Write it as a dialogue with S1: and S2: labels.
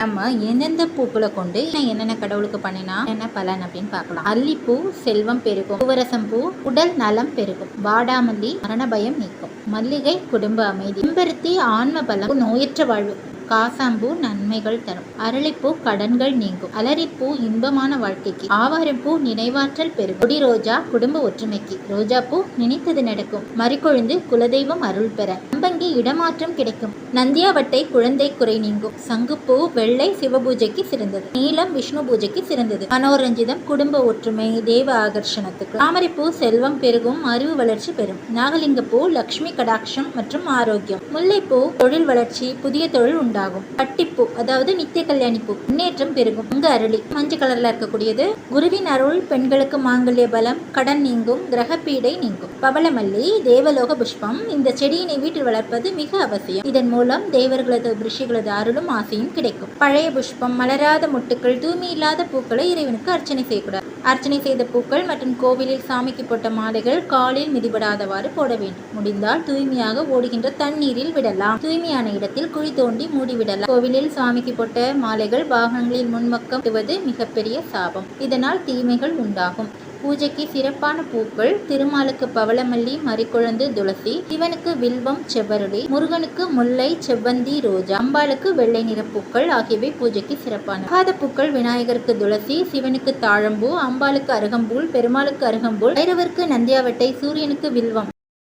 S1: நம்ம எந்தெந்த பூக்களை கொண்டு என்னென்ன கடவுளுக்கு பண்ணினா என்ன பலன் அப்படின்னு பார்க்கலாம். அல்லிப்பூ செல்வம் பெருகும். பூவரசம் பூ உடல் நலம் பெருகும். வாடாமல்லி மரண பயம் நீக்கும். மல்லிகை குடும்ப அமைதி. செம்பருத்தி ஆன்ம பலம் நோயற்ற வாழ்வு. காசாம்பூ நன்மைகள் தரும். அரளிப்பூ கடன்கள் நீங்கும். அலரிப்பூ இன்பமான வாழ்க்கைக்கு. ஆவாரப்பூ நினைவாற்றல் பெறும் கொடி ரோஜா குடும்ப ஒற்றுமைக்கு. ரோஜா பூ நினைத்தது நடக்கும். மறிக்கொழுந்து குலதெய்வம் அருள் பெற. அம்பங்கி இடமாற்றம் கிடைக்கும். நந்தியாவட்டை குழந்தை குறை நீங்கும். சங்குப்பூ வெள்ளை சிவபூஜைக்கு சிறந்தது. நீலம் விஷ்ணு பூஜைக்கு சிறந்தது. மனோரஞ்சிதம் குடும்ப ஒற்றுமை தேவ ஆகர்ஷணத்துக்கு. தாமரைப்பூ செல்வம் பெருகும் அறிவு வளர்ச்சி பெறும். நாகலிங்கப்பூ லக்ஷ்மி கடாட்சம் மற்றும் ஆரோக்கியம். முல்லைப்பூ தொழில் வளர்ச்சி புதிய தொழில் உண்டாகும். பட்டிப்பூ அதாவது நித்திய கல்யாணி பூ முன்னேற்றம் பெருகும். உங்க அருளி மஞ்சள் கலர்ல இருக்கக்கூடியது. குருவின் அருள் பெண்களுக்கு மாங்கல்ய பலம் கடன் நீங்கும் கிரக பீடை நீங்கும். பவளமல்லி தேவலோக புஷ்பம் இந்த செடியினை வீட்டில் வளர்ப்பது மிக அவசியம். இதன் மூலம் தேவர்களது ரிஷிகளது அருளும் ஆசையும் கிடைக்கும். பழைய புஷ்பம் மலராத முட்டுக்கள் தூய்மை இல்லாத பூக்களை இறைவனுக்கு அர்ச்சனை செய்யக்கூடாது. அர்ச்சனை செய்த பூக்கள் மற்றும் கோவிலில் சாமிக்கு போட்ட மாலைகள் காலில் மிதிபடாதவாறு போட வேண்டும். முடிந்தால் தூய்மையாக ஓடுகின்ற தண்ணீரில் விடலாம். தூய்மையான இடத்தில் குழி தோண்டி மூடிவிடலாம். கோவிலில் சாமிக்கு போட்ட மாலைகள் வாகனங்களின் முன்மக்கம் விடுவது மிகப்பெரிய சாபம். இதனால் தீமைகள் உண்டாகும். பூஜைக்கு சிறப்பான பூக்கள் திருமாலுக்கு பவளமல்லி மறிக்குழந்து துளசி சிவனுக்கு வில்வம் செவ்வரளி முருகனுக்கு முல்லை செவ்வந்தி ரோஜா அம்பாளுக்கு வெள்ளை நிற பூக்கள் ஆகியவை பூஜைக்கு சிறப்பான. பாத பூக்கள் விநாயகருக்கு துளசி சிவனுக்கு தாழம்பூ அம்பாளுக்கு அருகம்பூல் பெருமாளுக்கு அருகம்பூல் பைரவருக்கு நந்தியாவட்டை சூரியனுக்கு வில்வம்.